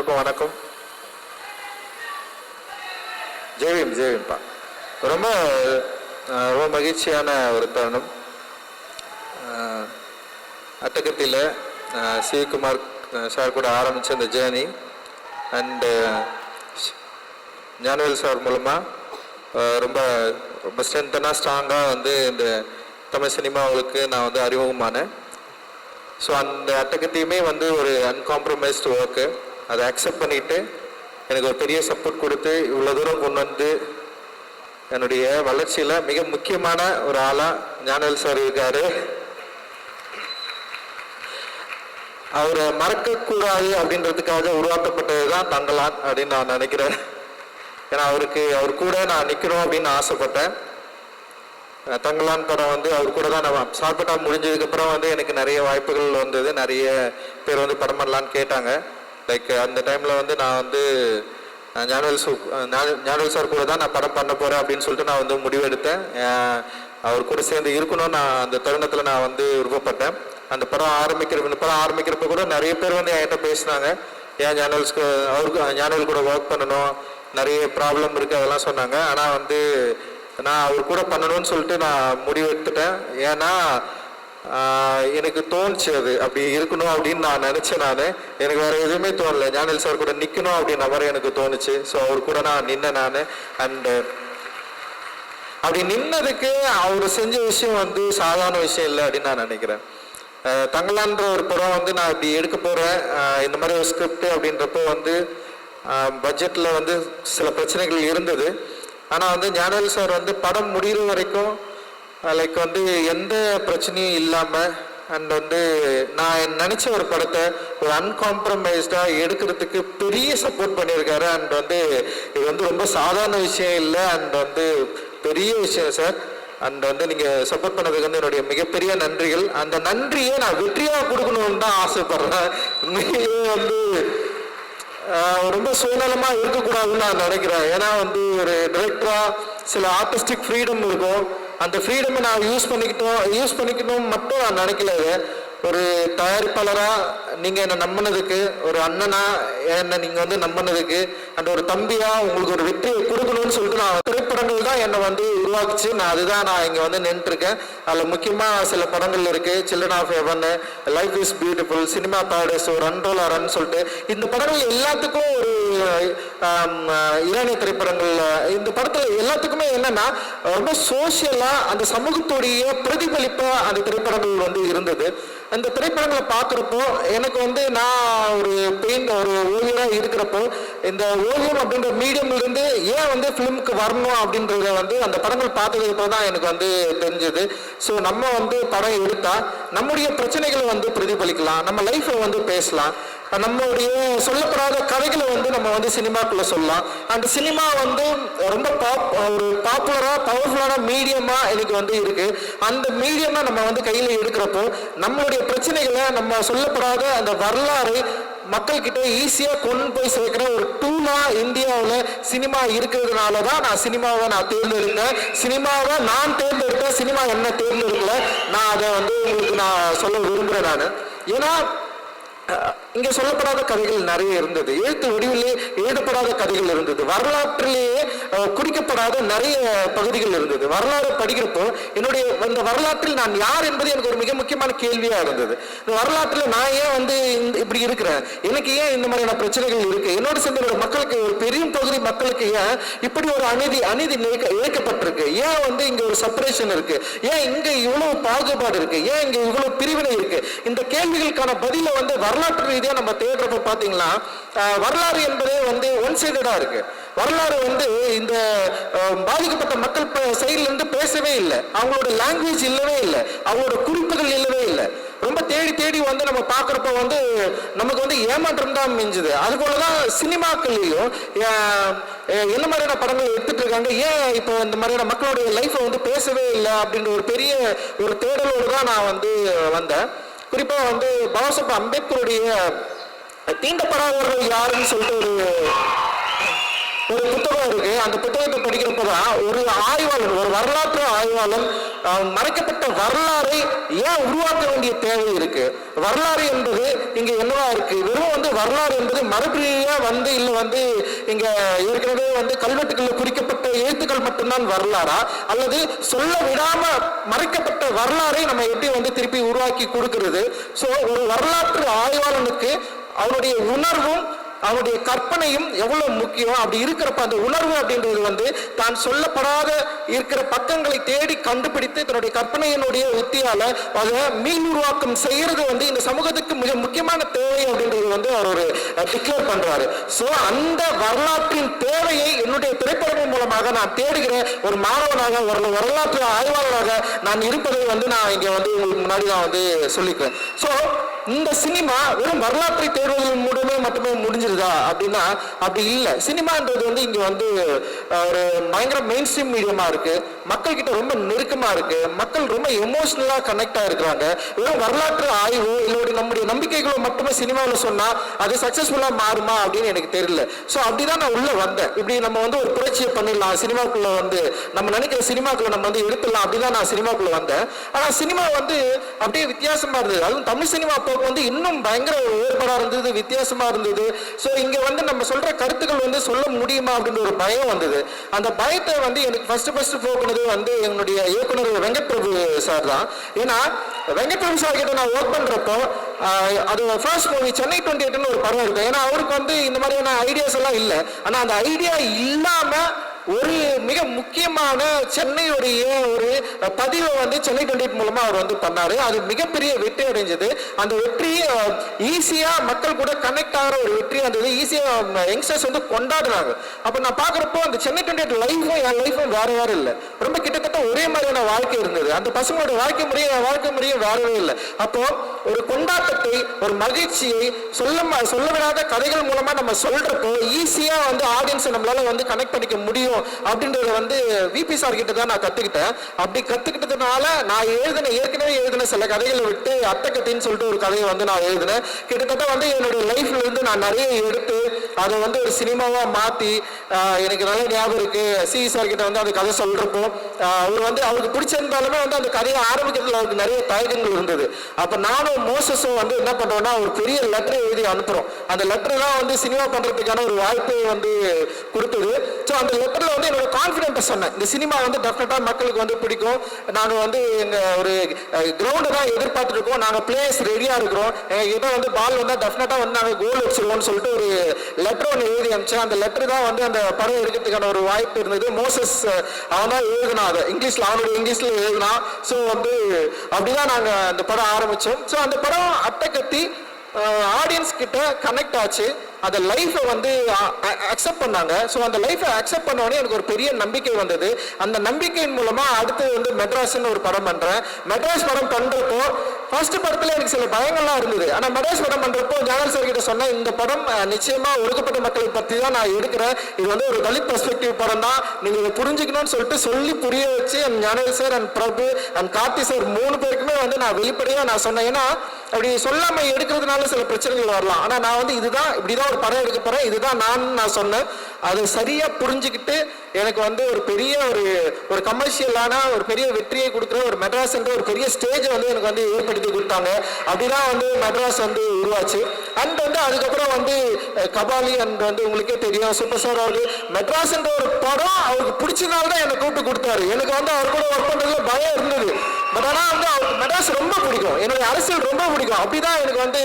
எல்லோருக்கும் வணக்கம். ஜெய்வீம் ஜெய்வீம்பா ரொம்ப ரொம்ப மகிழ்ச்சியான ஒரு தருணம். அஹ், அட்டகத்தியில் சிவகுமார் சார் கூட ஆரம்பித்த இந்த ஜேர்னி அண்டு ஞானவேல் சார் மூலமாக ரொம்ப ரொம்ப ஸ்ட்ரென்த்தனாக ஸ்ட்ராங்காக வந்து இந்த தமிழ் சினிமாவுக்கு நான் வந்து அறிமுகமானேன். ஸோ அந்த அட்டகத்தையுமே வந்து ஒரு அன்காம்ப்ரமைஸ்டு ஒர்க்கு அதை அக்செப்ட் பண்ணிட்டு எனக்கு ஒரு பெரிய சப்போர்ட் கொடுத்து இவ்வளோ தூரம் கொண்டு வந்து என்னுடைய வளர்ச்சியில் மிக முக்கியமான ஒரு ஆளாக ஞானல் சார் இருக்கார். அவரை மறக்கக்கூடாது அப்படின்றதுக்காக உருவாக்கப்பட்டது தான் தங்கலான் அப்படின்னு நான் நினைக்கிறேன். ஏன்னா அவருக்கு அவர் கூட நான் நிற்கணும் அப்படின்னு ஆசைப்பட்டேன். தங்கலான் படம் வந்து அவர் கூட தான் நான் சாப்பிட்டா முடிஞ்சதுக்கப்புறம் வந்து எனக்கு நிறைய வாய்ப்புகள் வந்தது. நிறைய பேர் வந்து படம் பண்ணலான்னு கேட்டாங்க. லைக் அந்த டைமில் வந்து நான் வந்து ஞானவேல் சு ஞானவேல் சார் கூட தான் நான் படம் பண்ண போகிறேன் அப்படின்னு சொல்லிட்டு நான் வந்து முடிவெடுத்தேன். அவர் கூட சேர்ந்து இருக்கணும்னு நான் அந்த தருணத்தில் நான் வந்து விருப்பப்பட்டேன். அந்த படம் ஆரம்பிக்கிற இந்த படம் ஆரம்பிக்கிறப்ப கூட நிறைய பேர் வந்து என்கிட்ட பேசினாங்க. ஏன் ஞானவேல்ஸ்க்கு அவருக்கு ஞானவேல் கூட ஒர்க் பண்ணணும் நிறைய ப்ராப்ளம் இருக்குது அதெல்லாம் சொன்னாங்க. ஆனால் வந்து நான் அவர் கூட பண்ணணும்னு சொல்லிட்டு நான் முடிவெடுத்துட்டேன். ஏன்னா எனக்கு தோணுச்சு அது. அப்படி இருக்கணும் அப்படின்னு நான் நினச்சேன் நான். எனக்கு வேறு எதுவுமே தோணல. ஞானல் சார் கூட நிற்கணும் அப்படின்ற மாதிரி எனக்கு தோணுச்சு. ஸோ அவர் கூட நான் நின்னேன் நான். அண்டு அப்படி நின்னதுக்கு அவர் செஞ்ச விஷயம் வந்து சாதாரண விஷயம் இல்லை அப்படின்னு நான் நினைக்கிறேன். தங்களான்ற ஒரு படம் வந்து நான் இப்படி எடுக்க போகிறேன் இந்த மாதிரி ஒரு ஸ்கிரிப்ட் அப்படின்றப்போ வந்து பட்ஜெட்டில் வந்து சில பிரச்சனைகள் இருந்தது. ஆனால் வந்து ஞானவேல் சார் வந்து படம் முடிகிற வரைக்கும் Uh, லைக் வந்து எந்த பிரச்சனையும் இல்லாமல் அண்ட் வந்து நான் நினச்ச ஒரு படத்தை ஒரு அன்காம்ப்ரமைஸ்டாக எடுக்கிறதுக்கு பெரிய சப்போர்ட் பண்ணியிருக்காரு. அண்ட் வந்து இது வந்து ரொம்ப சாதாரண விஷயம் இல்லை. அண்ட் வந்து பெரிய விஷயம் சார் அண்ட் வந்து நீங்கள் சப்போர்ட் பண்ணதுக்கு வந்து என்னுடைய மிகப்பெரிய நன்றிகள். அந்த நன்றியை நான் வெற்றியாக கொடுக்கணும்னு தான் ஆசைப்படுறேன். உண்மையிலேயே வந்து uh, ரொம்ப சுயநலமாக இருக்கக்கூடாதுன்னு நான் நினைக்கிறேன். ஏன்னா வந்து ஒரு டிரெக்டராக சில ஆர்டிஸ்டிக் ஃப்ரீடம் இருக்கும். அந்த ஃப்ரீடமை நான் யூஸ் பண்ணிக்கிட்டோம் யூஸ் பண்ணிக்கணும் மட்டும் நான் நினைக்கல. ஒரு தயாரிப்பாளராக நீங்கள் என்னை நம்பினதுக்கு ஒரு அண்ணனா என்னை நீங்கள் வந்து நம்பினதுக்கு அந்த ஒரு தம்பியாக உங்களுக்கு ஒரு வெற்றியை கொடுக்கணும்னு சொல்லிட்டு நான் திரைப்படங்கள் தான் என்னை வந்து உருவாக்குச்சு. நான் அதுதான் நான் இங்கே வந்து நின்றுருக்கேன் அதில் முக்கியமாக சில படங்கள் இருக்குது children of heaven life is beautiful cinema paradise ஒரு ரன்ரோல் ரன் சொல்லிட்டு இந்த படங்கள் எல்லாத்துக்கும் ஒரு இரானிய திரைப்படங்கள் இந்த படத்தில் எல்லாத்துக்குமே என்னன்னா ரொம்ப சோஷியலாக அந்த சமூகத்துடைய பிரதிபலிப்பாக அந்த திரைப்படங்கள் வந்து இருந்தது. அந்த திரைப்படங்களை பார்க்குறப்போ எனக்கு எனக்கு வந்து நான் ஒரு பெயிண்ட் ஒரு ஓவியராக இருக்கிறப்போ இந்த ஓவியம் அப்படின்ற மீடியம்லேருந்து ஏன் வந்து ஃபிலிமுக்கு வரணும் அப்படின்றத வந்து அந்த படங்கள் பார்த்ததுக்கு தான் எனக்கு வந்து தெரிஞ்சது. ஸோ நம்ம வந்து படம் எடுத்தால் நம்முடைய பிரச்சனைகளை வந்து பிரதிபலிக்கலாம் நம்ம லைஃப்பை வந்து பேசலாம். நம்மளுடைய சொல்லப்படாத கதைகளை வந்து நம்ம வந்து சினிமாக்குள்ள சொல்லலாம். அந்த சினிமா வந்து ரொம்ப பாப் ஒரு பாப்புலரா பவர்ஃபுல்லான மீடியமா எனக்கு வந்து இருக்கு. அந்த மீடியமா நம்ம வந்து கையில எடுக்கிறப்போ நம்மளுடைய பிரச்சனைகளை நம்ம சொல்லப்படாத அந்த வரலாறு மக்கள்கிட்ட ஈஸியாக கொண்டு போய் சேர்க்குற ஒரு டூலாக இந்தியாவில் சினிமா இருக்கிறதுனால தான் நான் சினிமாவை நான் தேர்ந்தெடுத்தேன். சினிமாவை நான் தேர்ந்தெடுத்தேன் சினிமா என்ன தேர்ந்தெடுக்கல? நான் அதை வந்து உங்களுக்கு நான் சொல்ல விரும்புகிறேன் நான். ஏன்னா இங்கே சொல்லப்படாத கதைகள் நிறைய இருந்தது. எழுத்து வடிவிலே எழுதப்படாத கதைகள் இருந்தது. வரலாற்றிலேயே குறிக்கப்படாத நிறைய பகுதிகள் இருந்தது. வரலாறு படிக்கிறப்போ என்னுடைய இந்த வரலாற்றில் நான் யார் என்பது எனக்கு ஒரு மிக முக்கியமான கேள்வியாக இருந்தது. இந்த வரலாற்றில் நான் ஏன் வந்து இப்படி இருக்கிறேன்? எனக்கு ஏன் இந்த மாதிரியான பிரச்சனைகள் இருக்கு? என்னோட சேர்ந்த மக்களுக்கு ஒரு பெரிய பகுதி மக்களுக்கு ஏன் இப்படி ஒரு அநீதி அநீதி இழைக்கப்பட்டிருக்கு? ஏன் வந்து இங்க ஒரு செப்பரேஷன் இருக்கு? ஏன் இங்க இவ்வளவு பாகுபாடு இருக்கு? ஏன் இங்க இவ்வளவு பிரிவினை இருக்கு? இந்த கேள்விகளுக்கான பதில வந்து வரலாற்று ரீதியாக நம்ம தேடுறப்ப பார்த்தீங்களா? வரலாறு என்பதே வந்து ஒன் சைடடாக இருக்கு. வரலாறு வந்து இந்த பாதிக்கப்பட்ட மக்கள் சைட்லேருந்து பேசவே இல்லை. அவங்களோட லாங்குவேஜ் இல்லவே இல்லை. அவங்களோட குறிப்புகள் இல்லவே இல்லை. ரொம்ப தேடி தேடி வந்து நம்ம பார்க்குறப்ப வந்து நமக்கு வந்து ஏமாற்றம் தான் மிஞ்சுது. அதுபோல தான் சினிமாக்கள்லையும் என்ன மாதிரியான படங்கள் எடுத்துட்டு இருக்காங்க? ஏன் இப்போ இந்த மாதிரியான மக்களுடைய லைஃப்பை வந்து பேசவே இல்லை அப்படின்ற ஒரு பெரிய ஒரு தேடலோடு தான் நான் வந்து வந்தேன். குறிப்பாக வந்து பாபாசாஹிப் அம்பேத்கருடைய தீண்டப்படாதவர்கள் யாருன்னு சொல்லிட்டு ஒரு அந்த புத்தகத்தை படிக்கிறப்பதான் ஒரு ஆய்வாளன் ஒரு வரலாற்று ஆய்வாளன் மறைக்கப்பட்ட வரலாறை ஏன் உருவாக்க வேண்டிய தேவை இருக்கு? வரலாறு என்பது இங்க என்னவா இருக்கு? வெறும் வந்து வரலாறு என்பது மரபுரியா வந்து இல்லை வந்து இங்க ஏற்கனவே வந்து கல்வெட்டுகளில் குறிக்கப்பட்ட எழுத்துக்கள் மட்டும்தான் வரலாறா? அல்லது சொல்ல விடாம மறைக்கப்பட்ட வரலாறை நம்ம எப்படி வந்து திருப்பி உருவாக்கி கொடுக்கிறது? ஸோ ஒரு வரலாற்று ஆய்வாளனுக்கு அவனுடைய உணர்வும் அவனுடைய கற்பனையும் எவ்வளவு முக்கியம்? அப்படி இருக்கிறப்ப அந்த உணர்வு அப்படின்றது வந்து தான் சொல்லப்படாத இருக்கிற பக்கங்களை தேடி கண்டுபிடித்து தன்னுடைய கற்பனையினுடைய உத்தியால அதை மீள் உருவாக்கம் செய்யறது வந்து இந்த சமூகத்துக்கு மிக முக்கியமான தேவை அப்படின்றது வந்து அவர் ஒரு டிக்ளேர் பண்றாரு. சோ அந்த வரலாற்றின் தேவையை என்னுடைய திரைப்படங்கள் மூலமாக நான் தேடுகிற ஒரு மாணவனாக ஒரு வரலாற்று ஆய்வாளராக நான் இருப்பதை வந்து நான் இங்க வந்து உங்களுக்கு முன்னாடி நான் வந்து சொல்லிக்கிறேன். சோ இந்த சினிமா வெறும் வரலாற்றை தேடுவதன் மூலமே மட்டுமே முடிஞ்சிருதா? அப்படின்னா அப்படி இல்லை. சினிமான்றது வந்து இங்க வந்து ஒரு பயங்கர மெயின் ஸ்ட்ரீம் மீடியமா இருக்கு. மக்கள் கிட்ட ரொம்ப நெருக்கமா இருக்கு. மக்கள் ரொம்ப எமோஷனலா கனெக்ட் ஆயிருக்கிறாங்க. வெறும் வரலாற்று ஆய்வு இல்லோட நம்முடைய நம்பிக்கைகளோ மட்டுமே சினிமாவில் சொன்னா அது சக்சஸ்ஃபுல்லா மாறுமா அப்படின்னு எனக்கு தெரியல. ஸோ அப்படிதான் நான் உள்ள வந்தேன். இப்படி நம்ம வந்து ஒரு புரட்சியை பண்ணிடலாம். சினிமாக்குள்ள வந்து நம்ம நினைக்கிற சினிமாக்குள்ள நம்ம வந்து எடுத்துடலாம். அப்படிதான் நான் சினிமாக்குள்ள வந்தேன். ஆனா சினிமா வந்து அப்படியே வித்தியாசமா இருந்தது. அதுவும் தமிழ் சினிமா போக்கு வந்து இன்னும் பயங்கர வேறுபாடா இருந்தது வித்தியாசமா இருந்தது. ஸோ இங்க வந்து நம்ம சொல்ற கருத்துக்கள் வந்து சொல்ல முடியுமா அப்படின்ற ஒரு பயம் வந்தது. அந்த பயத்தை வந்து எனக்கு ஃபர்ஸ்ட் ஃபர்ஸ்ட் போக்குனது வந்து என்னுடைய இயக்குனர் வெங்கட்பிரபு சார் தான். ஏன்னா வெங்கட்பிரபு சார் கிட்ட நான் ஒர்க் பண்றப்போ அது ஃபர்ஸ்ட் மூவி சென்னை டுவெண்ட்டி எயிட்னு ஒரு படம் இருக்கும் ஏன்னா அவருக்கு வந்து இந்த மாதிரியான ஐடியாஸ் எல்லாம் இல்லை. ஆனா அந்த ஐடியா இல்லாம ஒரு மிக முக்கியமான சென்னையுடைய ஒரு பதிவை வந்து சென்னை டுவெண்ட்டி மூலமா அவர் வந்து பண்ணாரு. அது மிகப்பெரிய வெற்றி அடைஞ்சது. அந்த வெற்றி ஈஸியா மக்கள் கூட கனெக்ட் ஆகிற ஒரு வெற்றி. இருந்தது ஈஸியா யங்ஸ்டர்ஸ் வந்து கொண்டாடுறாங்க. அப்ப நான் பாக்குறப்போ அந்த சென்னை டுவெண்ட்டி எயிட் லைஃபும் என் லைஃபும் வேற வேற இல்லை. ரொம்ப கிட்டத்தட்ட ஒரே மாதிரியான வாழ்க்கை இருந்தது. அந்த பசங்களோட வாழ்க்கை முறையும் என் வாழ்க்கை முறையும் வேறவே இல்லை. அப்போ ஒரு கொண்டாட்டத்தை ஒரு மகிழ்ச்சியை சொல்ல சொல்ல விடாத கதைகள் மூலமா நம்ம சொல்றப்போ ஈஸியா வந்து ஆடியன்ஸை நம்மளால வந்து கனெக்ட் பண்ணிக்க முடியும். அப்படின்றத வந்து விபி சார் கிட்ட தான் நான் கத்துக்கிட்டேன். அப்படி கத்துக்கிட்டதுனால நான் எழுதின ஏற்கனவே எழுதின சில கதைகளை விட்டு அத்தக்கத்தின்னு சொல்லிட்டு ஒரு கதையை வந்து நான் எழுதினேன். கிட்டத்தட்ட வந்து என்னுடைய லைஃப்ல இருந்து நான் நிறைய எடுத்து அதை வந்து ஒரு சினிமாவா மாத்தி எனக்கு நல்ல ஞாபகம் இருக்கு. சி சார் கிட்ட வந்து அந்த கதை சொல்றப்போ அவர் வந்து அவருக்கு பிடிச்சிருந்தாலுமே வந்து அந்த கதையை ஆரம்பிக்கிறதுல அவருக்கு நிறைய தயக்கங்கள் இருந்தது. அப்ப நானும் மோசஸும் வந்து என்ன பண்றோம்னா ஒரு பெரிய லெட்டர் எழுதி அனுப்புறோம். அந்த லெட்டர் தான் வந்து சினிமா பண்றதுக்கான ஒரு வாய்ப்பை வந்து கொடுத்தது. ஸோ அந்த லெட்டர் லெட்டர்ல வந்து என்னோட கான்ஃபிடென்ட்டை சொன்னேன். இந்த சினிமா வந்து டெஃபினட்டா மக்களுக்கு வந்து பிடிக்கும். நாங்க வந்து எங்க ஒரு கிரவுண்டு தான் எதிர்பார்த்துட்டு இருக்கோம். நாங்க பிளேயர்ஸ் ரெடியா இருக்கிறோம். எங்க கிட்ட வந்து பால் வந்தா டெஃபினட்டா வந்து நாங்க கோல் வச்சிருவோம்னு சொல்லிட்டு ஒரு லெட்டர் ஒன்று எழுதி அனுப்பிச்சேன். அந்த லெட்டர் தான் வந்து அந்த படம் எடுக்கிறதுக்கான ஒரு வாய்ப்பு இருந்தது. மோசஸ் அவன் தான் எழுதுனா அதை. இங்கிலீஷ்ல அவனுடைய இங்கிலீஷ்ல எழுதுனா. ஸோ வந்து அப்படிதான் நாங்க அந்த படம் ஆரம்பிச்சோம். ஸோ அந்த படம் அட்டை ஆடியன்ஸ் கிட்ட கனெக்ட் ஆச்சு. அந்த லைஃப்பை வந்து அக்செப்ட் பண்ணாங்க. ஸோ அந்த லைஃப்பை அக்செப்ட் பண்ணோடனே எனக்கு ஒரு பெரிய நம்பிக்கை வந்தது. அந்த நம்பிக்கையின் மூலமாக அடுத்து வந்து மெட்ராஸ்னு ஒரு படம் பண்ணுறேன் மெட்ராஸ் படம் பண்ணுறப்போ ஃபர்ஸ்ட் படத்தில் எனக்கு சில பயங்கள்லாம் இருந்தது. ஆனால் மெட்ராஸ் படம் பண்ணுறப்போ ஜானல் சார் கிட்ட சொன்னேன் இந்த படம் நிச்சயமாக ஒடுக்கப்பட்ட மக்களை பற்றி தான் நான் எடுக்கிறேன். இது வந்து ஒரு தலித் பெர்ஸ்பெக்டிவ் படம் தான். நீங்கள் இதை புரிஞ்சுக்கணும்னு சொல்லிட்டு சொல்லி புரிய வச்சு and Gnanavel sir and Prabhu and Karthi sir மூணு பேருக்குமே வந்து நான் வெளிப்படையாக நான் சொன்னேன். ஏன்னா அப்படி சொல்லாமல் எடுக்கிறதுனால சில பிரச்சனைகள் வரலாம். ஆனால் நான் வந்து இதுதான் இப்படிதான் ஒரு படம் எடுக்க போகிறேன் இதுதான் நான் நான் சொன்னேன். அதை சரியா புரிஞ்சுக்கிட்டு எனக்கு வந்து ஒரு பெரிய ஒரு ஒரு கமர்ஷியலான ஒரு பெரிய வெற்றியை கொடுக்குற ஒரு மெட்ராஸ் என்ற ஒரு பெரிய ஸ்டேஜை வந்து எனக்கு வந்து ஏற்படுத்தி கொடுத்தாங்க. அப்படிதான் வந்து மெட்ராஸ் வந்து உருவாச்சு. அண்ட் வந்து அதுக்கப்புறம் வந்து கபாலி அண்ட் வந்து உங்களுக்கே தெரியும். சூப்பர் ஸ்டார் அவரு மெட்ராஸ் என்ற ஒரு படம் அவருக்கு பிடிச்சதால தான் என்னை கூப்பிட்டு கொடுத்தாரு. எனக்கு வந்து அவர் கூட ஒர்க் பண்ணுறதுல பயம் இருந்தது. பட் ஆனா வந்து அவருக்கு மெட்ராஸ் ரொம்ப என்னுடைய அரசியல் ரொம்ப பிடிக்கும். அப்படிதான் எனக்கு வந்து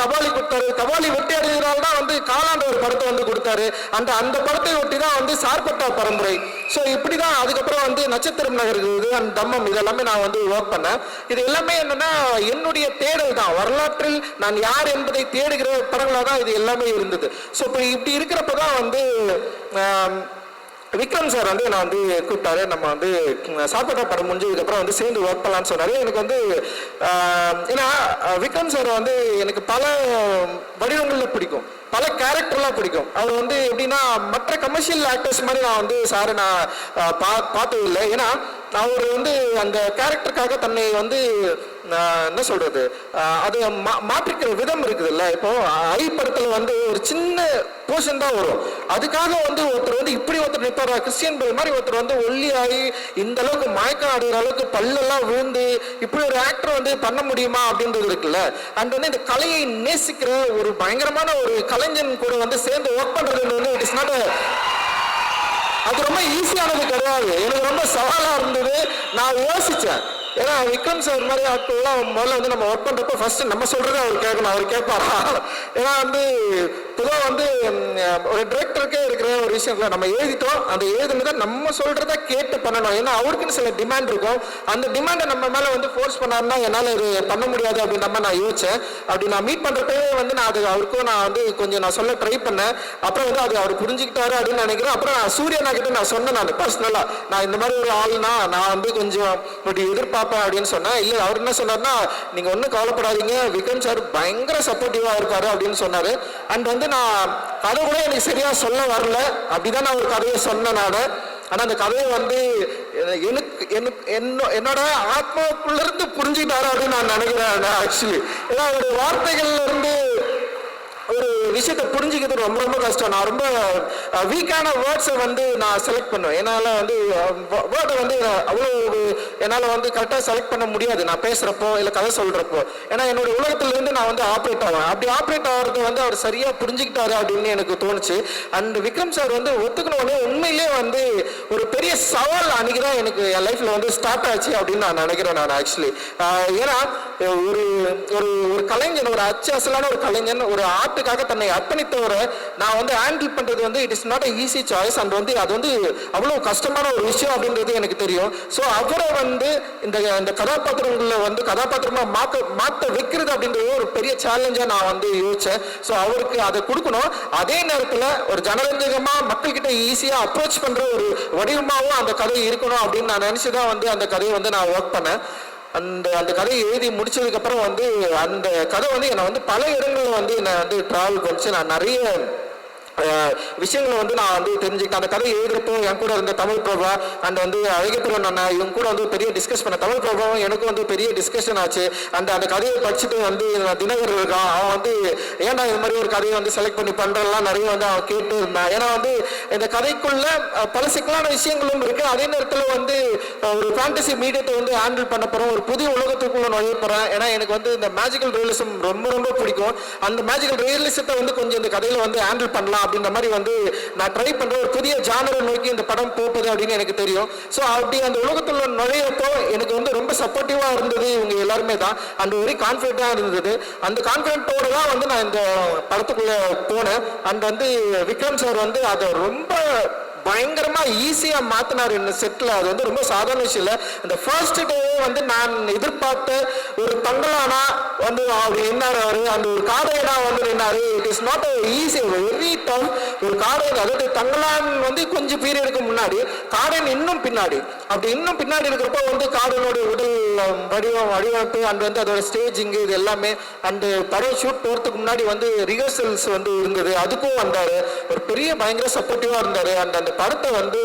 கபாலி கொடுத்தாரு. கபாலி வெட்டி அடைஞ்சதுனால தான் வந்து காலாண்ட ஒரு படத்தை வந்து கொடுத்தாரு. அந்த அந்த படத்தை ஒட்டி தான் வந்து சார்பட்டா பரம்பரை. ஸோ இப்படி தான் அதுக்கப்புறம் வந்து நட்சத்திரம் நகர்கிறது அண்ட் தம்மம் இதெல்லாமே நான் வந்து ஒர்க் பண்ணேன். இது எல்லாமே என்னன்னா என்னுடைய தேடல் தான். வரலாற்றில் நான் யார் என்பதை தேடுகிற படங்களாக தான் இது எல்லாமே இருந்தது. ஸோ இப்போ இப்படி இருக்கிறப்ப தான் வந்து விக்ரம் சார் வந்து நான் வந்து கூப்பிட்டாரு. நம்ம வந்து சாப்பிட்டா படம் முடிஞ்சதுக்கப்புறம் வந்து சேர்ந்து ஒர்க் பண்ணலாம்னு சொன்னார். எனக்கு வந்து ஏன்னா விக்ரம் சார் வந்து எனக்கு பல வடிவங்களில் பிடிக்கும். பல கேரக்டர்லாம் பிடிக்கும். அவர் வந்து எப்படின்னா மற்ற கமர்ஷியல் ஆக்டர்ஸ் மாதிரி நான் வந்து சாரை நான் பா பார்த்தது இல்லை ஏன்னா அவர் வந்து அந்த கேரக்டருக்காக தன்னை வந்து என்ன சொல்றது? அது மா- மாற்றிக்கிற விதம் இருக்குதுல்ல. இப்போ ஐ படத்துல வந்து ஒரு சின்ன போர்ஷன் தான் வரும். அதுக்காக வந்து ஒருத்தர் வந்து இப்படி ஒருத்தர் நிற்பாரா கிறிஸ்டியன் பேல் மாதிரி ஒருத்தர் வந்து ஒல்லியாகி இந்த அளவுக்கு மயக்கம் அடைகிற அளவுக்கு பல்லெல்லாம் விழுந்து இப்படி ஒரு ஆக்டர் வந்து பண்ண முடியுமா அப்படின்றது இருக்குல்ல. அண்ட் வந்து இந்த கலையை நேசிக்கிற ஒரு பயங்கரமான ஒரு கலைஞன் கூட வந்து சேர்ந்து ஒர்க் பண்றது வந்து இட் இஸ் நாட் அது ரொம்ப ஈஸியானது கிடையாது. எனக்கு ரொம்ப சவாலா இருந்தது. நான் யோசிச்சேன். ஏன்னா விக்ரம் சார் மாதிரி ஆட்கள்லாம் முதல்ல வந்து நம்ம ஒர்க் பண்ணுறப்ப ஃபர்ஸ்ட் நம்ம சொல்கிறத அவர் கேட்கணும் அவர் கேட்பாரா? ஏன்னா வந்து பொதுவாக வந்து ஒரு டிரெக்டருக்கே இருக்கிற ஒரு விஷயத்தில் நம்ம எழுதிட்டோம் அந்த எழுதுனதை நம்ம சொல்றத கேட்டு பண்ணணும். ஏன்னா அவருக்குன்னு சில டிமாண்ட் இருக்கும். அந்த டிமாண்டை நம்ம மேலே வந்து ஃபோர்ஸ் பண்ணாருன்னா என்னால் இது பண்ண முடியாது அப்படின்ற மாதிரி நான் யோசிச்சேன். அப்படி நான் மீட் பண்ணுறப்பவே வந்து நான் அது அவருக்கும் நான் வந்து கொஞ்சம் நான் சொல்ல ட்ரை பண்ணேன். அப்புறம் வந்து அது அவர் புரிஞ்சுக்கிட்டாரு அப்படின்னு நினைக்கிறேன். அப்புறம் நான் சூரியனா கிட்ட நான் சொன்னேன் நான். பர்சனலாக நான் இந்த மாதிரி ஒரு ஆள்னா நான் வந்து கொஞ்சம் இப்படி எதிர்பார்ப்பேன் அப்படின்னு சொன்னேன் இல்லை அவர் என்ன சொன்னார்னா நீங்க ஒன்றும் கவலைப்படாதீங்க விக்ரம் சார் பயங்கர சப்போர்ட்டிவாக இருக்காரு அப்படின்னு சொன்னாரு. அண்ட் வந்து நான் கதை கூட எனக்கு சரியா சொல்ல வரல. அப்படிதான் நான் ஒரு கதையை சொன்னேன் நான். ஆனால் அந்த கதையை வந்து எனக்கு எனக்கு என்ன என்னோட ஆத்மாவுக்குள்ள இருந்து புரிஞ்சுக்கிட்டாரு அப்படின்னு நான் நினைக்கிறேன் ஆக்சுவலி ஏன்னா அவருடைய வார்த்தைகள்ல இருந்து விஷயத்தை புரிஞ்சுக்கிறது ரொம்ப ரொம்ப கஷ்டம். நான் ரொம்ப வீக்கான வேர்ட்ஸை வந்து நான் செலக்ட் பண்ணுவேன். என்னால் வந்து வேர்டை வந்து அவ்வளோ என்னால் வந்து கரெக்டாக செலக்ட் பண்ண முடியாது. நான் பேசுகிறப்போ இல்லை கதை சொல்கிறப்போ ஏன்னா என்னோட உலகத்துலேருந்து நான் வந்து ஆப்ரேட் ஆவேன். அப்படி ஆப்ரேட் ஆகிறது வந்து அவர் சரியாக புரிஞ்சுக்கிட்டாரு அப்படின்னு எனக்கு தோணுச்சு. அண்ட் விக்ரம் சார் வந்து ஒத்துக்கணும்னே உண்மையிலே வந்து ஒரு பெரிய சவால் அன்னைக்கு தான் எனக்கு என் லைஃப்பில் வந்து ஸ்டார்ட் ஆச்சு அப்படின்னு நான் நினைக்கிறேன் நான் ஆக்சுவலி ஏன்னா ஒரு ஒரு ஒரு கலைஞன் ஒரு அச்சு அசலான ஒரு கலைஞன் ஒரு ஆர்ட்டுக்காக தன்னை அர்ப்பணித்தவரை நான் வந்து ஹேண்டில் பண்ணுறது வந்து it is not easy choice and வந்து அது வந்து அவ்வளோ கஷ்டமான ஒரு விஷயம் அப்படின்றது எனக்கு தெரியும். ஸோ அவரை வந்து இந்த இந்த கதாபாத்திரங்களில் வந்து கதாபாத்திரமாக மாற்ற மாற்ற வைக்கிறது அப்படின்றது ஒரு பெரிய சேலஞ்சாக நான் வந்து யோசித்தேன் ஸோ அவருக்கு அதை கொடுக்கணும். அதே நேரத்தில் ஒரு ஜனரஞ்சகமாக மக்கள்கிட்ட ஈஸியாக அப்ரோச் பண்ணுற ஒரு வடிவமாகவும் அந்த கதை இருக்கணும் அப்படின்னு நான் நினச்சி தான் வந்து அந்த கதையை வந்து நான் ஒர்க் பண்ணேன். அந்த அந்த கதையை எழுதி முடிச்சதுக்கப்புறம் வந்து அந்த கதை வந்து என்னை வந்து பல இடங்களில் வந்து என்னை வந்து ட்ராவல் பண்ணிச்சு. நான் நிறைய விஷயங்களை வந்து நான் வந்து தெரிஞ்சுக்கிட்டேன். அந்த கதை எழுதுறப்போ என் கூட இருந்த தமிழ் பிரபா அண்ட் வந்து அழகப்புறம் அண்ணா இவங்க கூட வந்து பெரிய டிஸ்கஸ் பண்ண தமிழ் பிரபாவும் எனக்கும் வந்து பெரிய டிஸ்கஷன் ஆச்சு. அந்த அந்த கதையை படிச்சுட்டு வந்து நான் தினகர் இருக்கான். அவன் வந்து ஏன்டா இது மாதிரி ஒரு கதையை வந்து செலக்ட் பண்ணி பண்றதெல்லாம் நிறைய வந்து அவன் கேட்டு இருந்தான். ஏன்னா வந்து இந்த கதைக்குள்ள பல சிக்கலான விஷயங்களும் இருக்கு. அதே நேரத்தில் வந்து ஒரு ஃபேண்டசி மீடியத்தை வந்து ஹேண்டில் பண்ண போறோம் ஒரு புதிய உலகத்துக்குள்ள நுழைய போறேன். ஏன்னா எனக்கு வந்து இந்த மேஜிக்கல் ரியலிசம் ரொம்ப ரொம்ப பிடிக்கும். அந்த மேஜிக்கல் ரியலிசத்தை வந்து கொஞ்சம் இந்த கதையில வந்து ஹேண்டில் பண்ணலாம். அப்படின்ற மாதிரி வந்து நான் ட்ரை பண்ற ஒரு புதிய ஜானரை நோக்கி இந்த படம் போகுது அப்படின்னு எனக்கு தெரியும். ஸோ அப்படி அந்த உலகத்தில் நுழையப்போ எனக்கு வந்து ரொம்ப சப்போர்ட்டிவா இருந்தது இவங்க எல்லாருமே தான். அந்த ஒரே கான்ஃபிடென்ட்டா இருந்தது. அந்த கான்ஃபிடென்ட்டோட தான் வந்து நான் இந்த படத்துக்குள்ள போனேன். அண்ட் வந்து விக்ரம் சார் வந்து அதை ரொம்ப பயங்கரமா ஈஸியா மாத்தினாரு இந்த செட்ல அது வந்து ரொம்ப சாதாரண விஷயம் இல்லை. இந்த ஃபர்ஸ்ட் டே வந்து நான் எதிர்பார்த்த ஒரு தங்கலானா வந்து அவர் நின்னாரு. அவரு அந்த ஒரு காடையனா வந்து நின்னாரு. It is not easy very tough ஒரு காடையன் அதாவது தங்கலான் வந்து கொஞ்சம் பீரியடுக்கு முன்னாடி காடையன் இன்னும் பின்னாடி. அப்படி இன்னும் பின்னாடி இருக்கிறப்போ வந்து காடனோட உடல் வடிவம் வடிவமைப்பு அண்ட் வந்து அதோட ஸ்டேஜிங்கு இது எல்லாமே அண்டு படம் ஷூட் போகிறதுக்கு முன்னாடி வந்து ரிஹர்சல்ஸ் வந்து இருந்தது. அதுக்கும் வந்தார். ஒரு பெரிய பயங்கர சப்போர்ட்டிவாக இருந்தார். அண்ட் அந்த படத்தை வந்து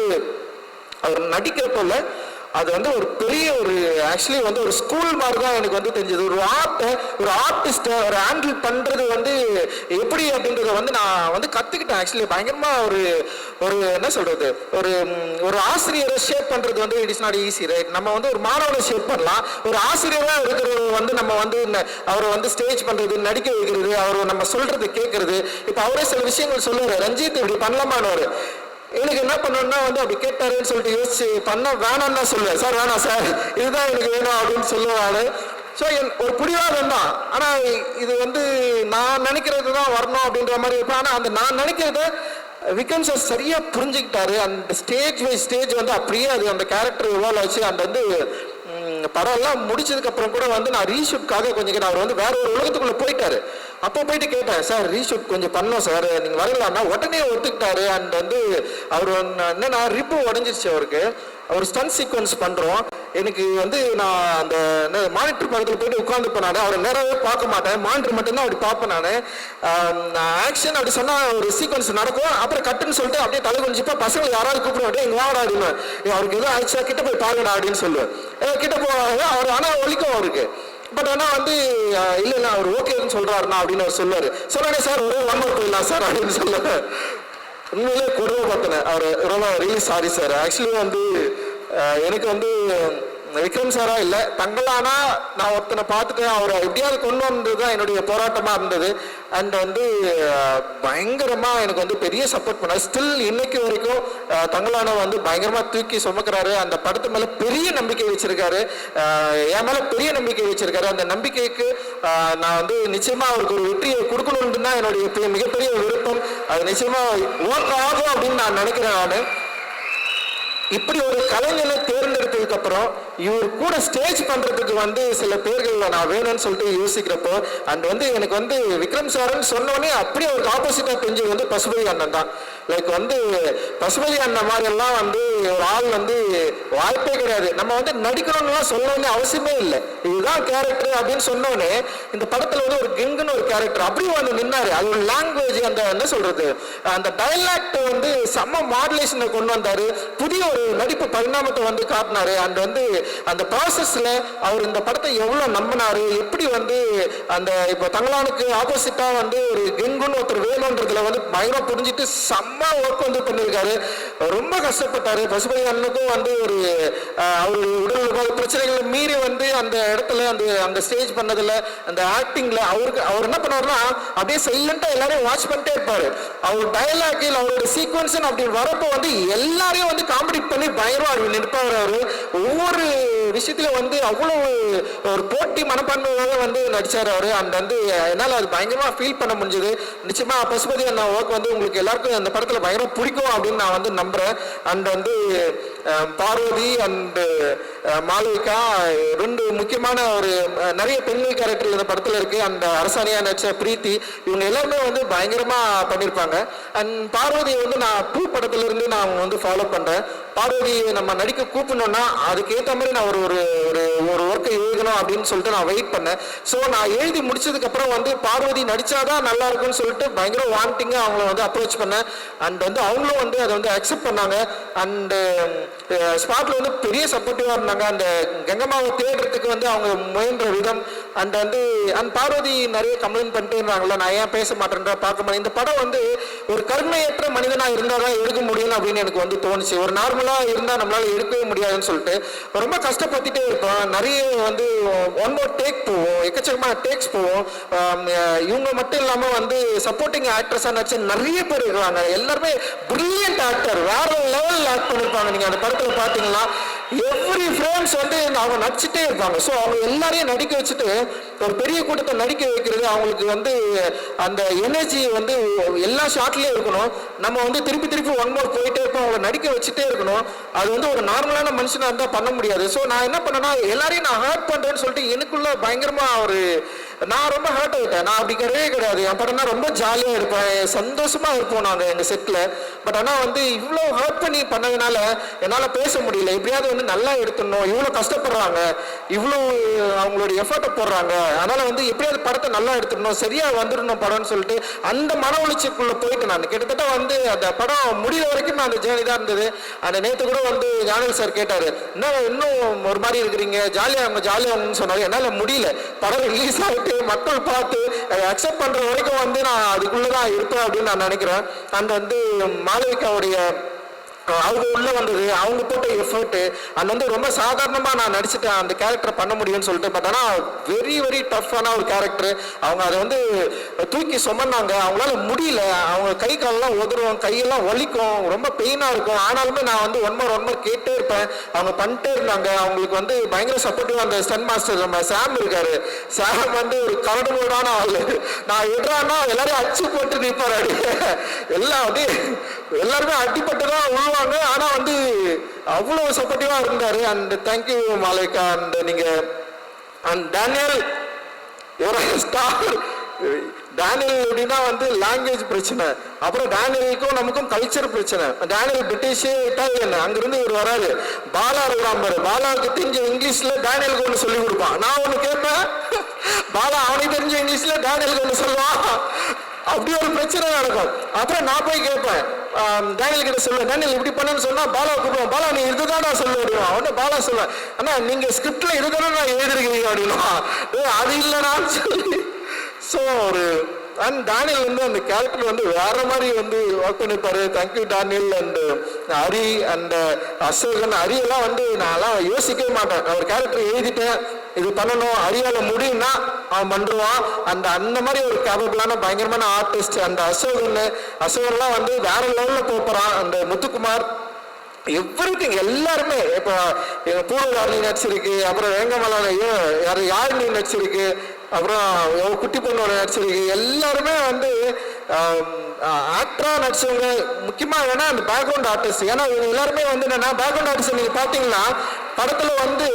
அவர் நடிக்கிறப்பல அது வந்து ஒரு பெரிய ஒரு ஆக்சுவலி வந்து ஒரு ஸ்கூல் மாதிரி தான் எனக்கு வந்து தெரிஞ்சது. ஒரு ஆர்ட்டை ஒரு ஆர்டிஸ்ட்டை ஒரு ஹேண்டில் பண்ணுறது வந்து எப்படி அப்படின்றத வந்து நான் வந்து கற்றுக்கிட்டேன் ஆக்சுவலி பயங்கரமாக ஒரு ஒரு என்ன சொல்கிறது ஒரு ஒரு ஆசிரியரை ஷேப் பண்ணுறது வந்து it is not easy right நம்ம வந்து ஒரு மாணவனை ஷேப் பண்ணலாம். ஒரு ஆசிரியராக இருக்கிறது வந்து நம்ம வந்து அவரை வந்து ஸ்டேஜ் பண்ணுறது நடிக்க வைக்கிறது அவர் நம்ம சொல்கிறது கேட்கறது. இப்போ அவரே சில விஷயங்கள் சொல்லுவார் ரஞ்சித் இப்படி பண்ணலாமான்னு எனக்கு என்ன பண்ணணும்னா வந்து அப்படி கேட்டாருன்னு சொல்லிட்டு யோசிச்சு பண்ண வேணாம்னு தான் சொல்லுவேன். சார் வேணாம் சார். இதுதான் எனக்கு வேணும் அப்படின்னு சொல்லுவாரு. ஸோ என் ஒரு பிடிவாதம் தான். ஆனால் இது வந்து நான் நினைக்கிறது தான் வரணும் அப்படின்ற மாதிரி இருப்பேன் ஆனால் அந்த நான் நினைக்கிறத விக்ரம் சார் சரியாக புரிஞ்சுக்கிட்டாரு. அந்த ஸ்டேஜ் பை ஸ்டேஜ் வந்து அப்படியே அது அந்த கேரக்டர் இவால்வ் ஆச்சு அந்த வந்து படம் எல்லாம் முடிச்சதுக்கு அப்புறம் கூட வந்து நான் ரீஷூட்காக கொஞ்சம் கேட்டேன். அவர் வந்து வேற ஒரு உலகத்துக்குள்ள போயிட்டாரு. அப்போ போயிட்டு கேட்டேன் சார் ரீஷூட் கொஞ்சம் பண்ணோம் சார். நீங்க வரலாம்னா உடனே ஒத்துக்கிட்டாரு. அண்ட் வந்து அவர் என்னன்னா ரிப்பு உடஞ்சிருச்சு அவருக்கு. ஒரு ஸ்டன் சீக்வன்ஸ் பண்றோம். எனக்கு வந்து நான் அந்த மானிட்டர் பக்கத்தில் போயிட்டு உட்காந்துப்பேன் நான். அவரை நேராகவே பார்க்க மாட்டேன். மானிட்டர் மட்டும்தான் அப்படி பார்ப்பேன் நான். ஆக்ஷன் அப்படி சொன்னால் ஒரு சீக்வன்ஸ் நடக்கும். அப்புறம் கட்டுன்னு சொல்லிட்டு அப்படியே தலை குளிச்சுப்பா பசங்களை யாராவது கூப்பிட அப்படியே எங்க வாடா அப்படின்னு. அவருக்கு எதுவும் ஆயிடுச்சா? கிட்ட போய் பாருங்கடா அப்படின்னு சொல்லுவேன். கிட்ட போவாங்க. அவர் ஆனால் ஒழிக்கும் அவருக்கு. பட் ஆனால் வந்து இல்லை இல்லை அவர் ஓகேன்னு சொல்கிறாருண்ணா அப்படின்னு அவர் சொல்லுவார். சொன்னானே சார் ஒரே ஒன் போயிடலாம் சார் அப்படின்னு சொல்லுவாரு உண்மையிலே கொடுமை பார்த்தேன் அவர் ரொம்ப ரியலி சாரி சார். ஆக்சுவலி வந்து எனக்கு வந்து விக்ரம் சாரா இல்லை. தங்களானா நான் ஒருத்தனை பார்த்துட்டு அவரை எப்படியாவது கொண்டு வந்தது தான் என்னுடைய போராட்டமாக இருந்தது. அண்ட் வந்து பயங்கரமாக எனக்கு வந்து பெரிய சப்போர்ட் பண்ணார். ஸ்டில் இன்னைக்கு வரைக்கும் அஹ், தங்களானா வந்து பயங்கரமாக தூக்கி சுமக்கிறாரு. அந்த படத்து மேலே பெரிய நம்பிக்கை வச்சிருக்காரு. என் மேலே பெரிய நம்பிக்கை வச்சிருக்காரு. அந்த நம்பிக்கைக்கு நான் வந்து நிச்சயமாக அவருக்கு ஒரு வெற்றியை கொடுக்கணும்னு தான் என்னுடைய பெ- மிகப்பெரிய விருப்பம். அது நிச்சயமாக ஒர்க் ஆகும் அப்படின்னு நான் நினைக்கிறேன் நான். இப்படி ஒரு கலைஞனை தேர்ந்தெடுத்ததுக்கு அப்புறம் இவர் கூட ஸ்டேஜ் பண்றதுக்கு வந்து சில பேர்கள் நான் வேணும்னு சொல்லிட்டு யோசிக்கிறப்போ அண்ட் வந்து எனக்கு வந்து விக்ரம் சார்னு சொன்னோடனே அப்படியே அவருக்கு ஆப்போசிட்டா தெரிஞ்சது வந்து பசுபதி அண்ணன் தான். லைக் வந்து பசுபதி அண்ணன் மாதிரி எல்லாம் வந்து ஒரு ஆள் வந்து வாய்ப்பே கிடையாது. நம்ம வந்து நடிக்கணும்னுலாம் சொல்ல அவசியமே இல்லை. இதுதான் கேரக்டர் அப்படின்னு சொன்னோடனே இந்த படத்துல வந்து ஒரு கிங்குன்னு ஒரு கேரக்டர் அப்படியே வந்து நின்னாரு. அது ஒரு லாங்குவேஜ் அந்த என்ன சொல்றது? அந்த டைலாக்ட் வந்து செம்ம மாடுலேஷனை கொண்டு வந்தாரு. புதிய ஒரு நடிப்பு பரிணாமத்தை வந்து காட்டினாரு. அண்ட் வந்து அந்த ப்ராசஸ்ல அவர் இந்த படத்தை எவ்வளவு நம்பினாரு? எப்படி வந்து அந்த இப்போ தங்களானுக்கு ஆப்போசிட்டா வந்து ஒரு கெங்குன்னு ஒருத்தர் வேணுன்றதுல வந்து பயங்கரம் புரிஞ்சுட்டு செம்ம ஒர்க் வந்து பண்ணியிருக்காரு. ரொம்ப கஷ்டப்பட்டாரு. பசுபதி அண்ணனுக்கும் வந்து ஒரு அவர் உடல் பிரச்சனைகளை மீறி வந்து அந்த இடத்துல அந்த அந்த ஸ்டேஜ் பண்ணதுல அந்த ஆக்டிங்ல அவருக்கு அவர் என்ன பண்ணாருன்னா அப்படியே சைலண்டா எல்லாரையும் வாட்ச் பண்ணிட்டே இருப்பாரு. அவர் டயலாக் அவரோட சீக்வன்ஸ் அப்படி வரப்போ வந்து எல்லாரையும் வந்து காமெடி பண்ணி பயங்கரமா அவர் நிற்பாரு அவரு. ஒவ்வொரு விஷயத்துல வந்து அவ்வளவு ஒரு போட்டி மனப்பான்மையோட வந்து நடித்தார் அவரு. அண்ட் வந்து என்னால் அது பயங்கரமா ஃபீல் பண்ண முடிஞ்சது. நிச்சயமா பசுபதி அண்ணா ஒர்க் வந்து உங்களுக்கு எல்லாருக்கும் அந்த படத்துல பயங்கரம் பிடிக்கும் அப்படின்னு நான் வந்து நம்புறேன். அண்ட் வந்து பார்வதி அண்ட் மாளவிகா ரெண்டு முக்கியமான ஒரு நிறைய பெண்கள் கேரக்டர் இந்த படத்தில் இருக்கு. அண்ட் அரசாணியா நடிச்ச பிரீத்தி இவங்க எல்லாருமே வந்து பயங்கரமா பண்ணியிருப்பாங்க அண்ட் பார்வதியை வந்து நான் டூ படத்திலிருந்து நான் வந்து ஃபாலோ பண்றேன். பார்வதி நம்ம நடிக்க கூப்பிடணும்னா அதுக்கேற்ற மாதிரி நான் ஒரு ஒரு ஒரு ஒரு ஒர்க்கை எழுதணும் அப்படின்னு சொல்லிட்டு நான் வெயிட் பண்ணேன். ஸோ நான் எழுதி முடிச்சதுக்கு அப்புறம் வந்து பார்வதி நடிச்சாதான் நல்லா இருக்கும்னு சொல்லிட்டு பயங்கர வாண்டிங்காக அவங்கள வந்து அப்ரோச் பண்ணேன். அண்ட் வந்து அவங்களும் வந்து அதை வந்து அக்செப்ட் பண்ணாங்க. அண்டு ஸ்பாட்ல வந்து பெரிய சப்போர்ட்டிவா இருந்தாங்க. அந்த கங்கம்மாவை தேடுறதுக்கு வந்து அவங்க முயன்ற விதம் அந்த வந்து அண்ட் பார்வதி நிறைய கம்ப்ளைண்ட் பண்ணிட்டே இருந்தாங்களா நான் ஏன் பேச மாட்டேன்ற பார்க்க மாட்டேன் இந்த படம் வந்து ஒரு கருணையற்ற மனிதனாக இருந்தால் தான் எடுக்க முடியும் அப்படின்னு எனக்கு வந்து தோணுச்சு. ஒரு நார்மலாக இருந்தால் நம்மளால் எடுக்கவே முடியாதுன்னு சொல்லிட்டு ரொம்ப கஷ்டப்பட்டுட்டே இருப்போம். நிறைய வந்து ஒன் மோர் டேக் போவோம். எக்கச்சக்கமான டேக்ஸ் போவோம். இவங்க மட்டும் இல்லாமல் வந்து சப்போர்ட்டிங் ஆக்ட்ரஸாக நடிச்ச நிறைய பேர் இருக்கிறாங்க எல்லாருமே பிரில்லியன்ட் ஆக்டர் வேற லெவல் ஆக்ட் பண்ணியிருப்பாங்க நீங்கள் அந்த படத்தில் பார்த்தீங்கன்னா எவ்ரி ஃப்ரேம்ஸ் வந்து அவங்க நடிச்சுட்டே இருப்பாங்க. ஸோ அவங்க எல்லாரையும் நடிக்க வச்சுட்டு ஒரு பெரிய கூட்டத்தை நடிக்க வைக்கிறது அவங்களுக்கு வந்து அந்த எனர்ஜி வந்து எல்லா ஷாட்லேயும் இருக்கணும். நம்ம வந்து திருப்பி திருப்பி ஒன் மோர் போயிட்டே இருப்போம் அவங்களை நடிக்க வச்சுட்டே இருக்கணும். அது வந்து ஒரு நார்மலான மனுஷனாக இருந்தால் பண்ண முடியாது. ஸோ நான் என்ன பண்ணேன்னா எல்லாரையும் நான் ஹர்ட் பண்ணுறேன்னு சொல்லிட்டு எனக்குள்ள பயங்கரமாக ஒரு நான் ரொம்ப ஹர்ட் ஆயிட்டேன். நான் அப்படி கிடையவே கிடையாது. என் படம்னா ரொம்ப ஜாலியாக இருப்பேன். சந்தோஷமாக இருப்போம் நாங்கள் எங்கள் செட்டில் பட் ஆனால் வந்து இவ்வளோ ஹர்ட் பண்ணி பண்ணதுனால என்னால் பேச முடியல. எப்படியாவது வந்து நல்லா எடுத்துடணும். இவ்வளோ கஷ்டப்படுறாங்க. இவ்வளோ அவங்களுடைய எஃபர்ட்டை போடுறாங்க. அதனால் வந்து எப்படியாவது படத்தை நல்லா எடுத்துடணும். சரியாக வந்துடணும் படம்னு சொல்லிட்டு அந்த மன உளைச்சிக்குள்ளே போயிட்டு நான் கிட்டத்தட்ட வந்து அந்த படம் முடிகிற வரைக்கும் அந்த ஜேர்னி தான் இருந்தது. அந்த நேற்று கூட வந்து ஞானல் சார் கேட்டார் என்ன இன்னும் ஒரு மாதிரி இருக்கிறீங்க? ஜாலியாக அவங்க ஜாலியாகன்னு சொன்னாங்க என்னால் முடியல. படம் ரிலீஸ் ஆகிட்டு மக்கள் பார்த்து அக்செப்ட் பண்ற வரைக்கும் வந்து நான் அதுக்குள்ளே தான் இருப்பேன் அப்படின்னு நான் நினைக்கிறேன். அந்த வந்து மாளவிகாவுடைய அவங்க உள்ளே வந்தது அவங்க போட்ட எஃபர்ட்டு அது வந்து ரொம்ப சாதாரணமாக நான் நடிச்சுட்டேன் அந்த கேரக்டர் பண்ண முடியும்னு சொல்லிட்டு பட் வெரி வெரி டஃப்பான ஒரு கேரக்டர் அவங்க அதை வந்து தூக்கி சுமந்தாங்க. அவங்களால முடியல. அவங்க கை காலெல்லாம் உதறும் கையெல்லாம் வலிக்கும். ரொம்ப பெயினாக இருக்கும். ஆனாலுமே நான் வந்து ஒன் மோர் ஒன் மோர் கேட்டே இருப்பேன். அவங்க பண்ணிட்டே இருந்தாங்க. அவங்களுக்கு வந்து பயங்கர சப்போர்ட்டிவாக அந்த ஸ்டன் மாஸ்டர் நம்ம சாம் இருக்காரு. சாம் வந்து ஒரு கரடு மூடான ஆளு. நான் விடுறான்னா எல்லாரையும் அச்சு போட்டு நிற்பாரு எல்லாம் அப்படியே எல்லாருமே அடிப்பட்டு தான் சொல்லுவாங்க. ஆனா வந்து அவ்வளவு சப்போர்ட்டிவா இருந்தாரு. And thank you Malaika and நீங்க அண்ட் டேனியல் ஒரு ஸ்டார் டேனியல் எப்படின்னா வந்து லாங்குவேஜ் பிரச்சனை. அப்புறம் டேனியலுக்கும் நமக்கும் கல்ச்சர் பிரச்சனை. டேனியல் பிரிட்டிஷ் இட்டாலியன் அங்கிருந்து இவர் வராரு. பாலா இருக்கிறாம்பாரு பாலாவுக்கு தெரிஞ்ச இங்கிலீஷ்ல டேனியலுக்கு ஒன்று சொல்லி கொடுப்பான். நான் ஒன்று கேட்பேன். பாலா அவனுக்கு தெரிஞ்ச இங்கிலீஷ்ல டேனியலுக்கு ஒன்று சொல்லுவான். அப்படி ஒரு பிரச்சனை நடக்கும். அப்புறம் நான் போய் கேட்பேன். டேனியல் கிட்ட சொல்லுவேன் டேனியல் இப்படி பண்ணுன்னு சொன்னா பாலா கூப்பிடுவோம் பாலா நீ இதுதான் நான் சொல்ல முடியும் அவன்கிட்ட பாலா சொல்லுவேன் அண்ணா நீங்க ஸ்கிரிப்ட்ல இதுதானே நான் எழுதிருக்கீங்க அப்படின்னா "ஏய், அது இல்லைனா சொல்லி. ஸோ ஒரு அண்ட் டேனியல் வந்து அந்த கேரக்டர் வந்து வேற மாதிரி வந்து work பண்ணிப்பாரு. Thank you Daniel and Hari and Asokan ஹரியெல்லாம் வந்து நான்லாம் யோசிக்கவே மாட்டேன். அவர் ஒரு கேரக்டர் எழுதிட்டேன். இது பண்ணணும். ஹரியால முடியும்னா அவன் பண்ணுவான் அந்த அந்த மாதிரி ஒரு கேபபிளான பயங்கரமான ஆர்டிஸ்ட் அந்த அசோகன் அசோகன்லாம் வந்து வேற லெவலில் போகிறான் அந்த முத்துக்குமார் எவ்ரி எல்லாருமே இப்போ எங்க பூர்வதாரணி நடிச்சிருக்கு. அப்புறம் வேங்கமலான யார் யாழினி நடிச்சிருக்கு? அப்புறம் குட்டி பொண்ணோட நடிச்சிருக்கு எல்லாருமே வந்து ஆக்டரா நடிச்சவங்க முக்கியமா வேணா அந்த பேக்ரவுண்ட் ஆர்டிஸ்ட் ஏன்னா இவங்க எல்லாருமே வந்து என்னன்னா பேக்ரவுண்ட் ஆர்டிஸ்ட் நீங்க பாத்தீங்கன்னா படத்துல வந்து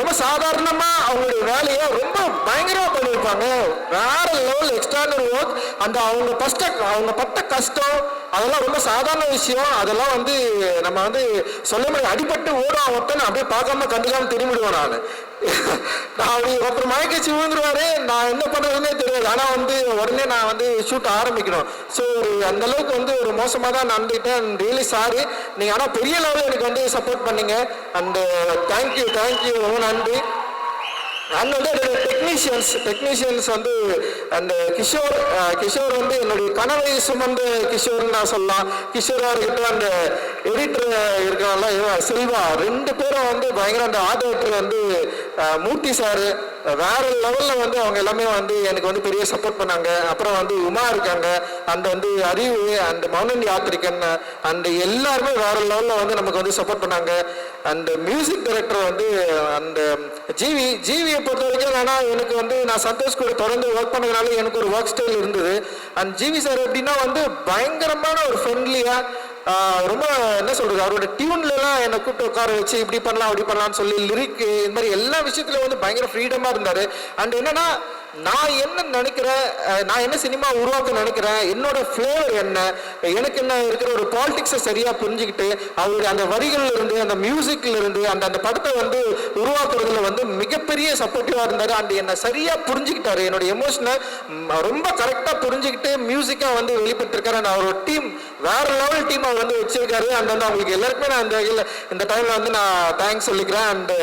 ரொம்ப சாதாரணமா அவங்களுடைய வேலையை ரொம்ப பயங்கரமா பண்ணியிருப்பாங்க. வேற லெவல் எக்ஸ்ட்ரானரி ஒர்க் அந்த அவங்க ஃபஸ்ட்டு அவங்க பட்ட கஷ்டம் அதெல்லாம் ரொம்ப சாதாரண விஷயம். அதெல்லாம் வந்து நம்ம வந்து சொல்ல முடியாது. அடிபட்டு ஓடும் ஒருத்தன் அப்படியே பார்க்காம கண்டுக்காம திரும்பிடுவேன் நான். நான் அப்படி ஒருத்தர் மயக்கச்சி விழுந்துருவாரு. நான் என்ன பண்றதுன்னே தெரியாது. ஆனால் வந்து உடனே நான் வந்து ஷூட் ஆரம்பிக்கணும். ஸோ ஒரு அந்த அளவுக்கு வந்து ஒரு மோசமாக தான் நடந்துக்கிட்டேன் ரியலி சாரி நீங்கள் ஆனால் பெரிய லெவலில் எனக்கு வந்து சப்போர்ட் பண்ணீங்க. அண்டு தேங்க்யூ தேங்க்யூ ரொம்ப நன்றி. அண்ட் வந்து என்னோட டெக்னீஷியன்ஸ் டெக்னீஷியன்ஸ் வந்து அந்த கிஷோர் கிஷோர் வந்து என்னுடைய கனவை சுமந்த கிஷோர்னு நான் சொல்லலாம். கிஷோராக இருக்கட்டும் அந்த எடிட்டர் இருக்காங்கல்ல செல்வா. ரெண்டு பேரும் வந்து பயங்கர அந்த ஆதரவு வந்து மூர்த்தி சாரு. வேற லெவல்ல வந்து அவங்க எல்லாமே வந்து எனக்கு வந்து பெரிய சப்போர்ட் பண்ணாங்க. அப்புறம் வந்து உமா இருக்காங்க. அந்த வந்து அறிவு அந்த மௌனன் யாத்திரிக்கன் அந்த எல்லாருமே வேற லெவல்ல வந்து நமக்கு வந்து சப்போர்ட் பண்ணாங்க. அந்த மியூசிக் டைரக்டர் வந்து அந்த ஜிவி ஜிவியை பொறுத்த வரைக்கும் என்னன்னா எனக்கு வந்து நான் சந்தோஷ் கூட தொடர்ந்து ஒர்க் பண்ணதுனால எனக்கு ஒரு ஒர்க் ஸ்டைல் இருந்தது. அண்ட் ஜிவி சார் எப்படின்னா வந்து பயங்கரமான ஒரு ஃப்ரெண்ட்லியாக ரொம்ப என்ன சொல்றது அவரோட டியூன்ல எல்லாம் என்னை கூப்பிட்டு உட்கார வச்சு இப்படி பண்ணலாம் அப்படி பண்ணலாம்னு சொல்லி லிரிக் இந்த மாதிரி எல்லா விஷயத்துலயும் வந்து பயங்கர ஃப்ரீடமா இருந்தாரு. அண்ட் என்னன்னா நான் என்ன நினைக்கிறேன் நான் என்ன சினிமா உருவாக்க நினைக்கிறேன் என்னோட ஃப்ளேவர் என்ன எனக்கு என்ன இருக்கிற ஒரு பாலிடிக்ஸை சரியாக புரிஞ்சுக்கிட்டு அவருடைய அந்த வரிகள்ல இருந்து அந்த மியூசிக்ல இருந்து அந்த அந்த படத்தை வந்து உருவாக்குறதுல வந்து மிகப்பெரிய சப்போர்ட்டிவாக இருந்தார். அண்ட் என்னை சரியாக புரிஞ்சுக்கிட்டாரு. என்னோட எமோஷனை ரொம்ப கரெக்டாக புரிஞ்சுக்கிட்டு மியூசிக்காக வந்து வெளிப்பட்டிருக்காரு. அண்ட் அவரோட டீம் வேற லெவல் டீம் அவர் வந்து வச்சிருக்காரு. அண்ட் வந்து அவங்களுக்கு எல்லாருக்குமே நான் இந்த வகையில் இந்த டைமில் வந்து நான் தேங்க்ஸ் சொல்லிக்கிறேன். அண்ட்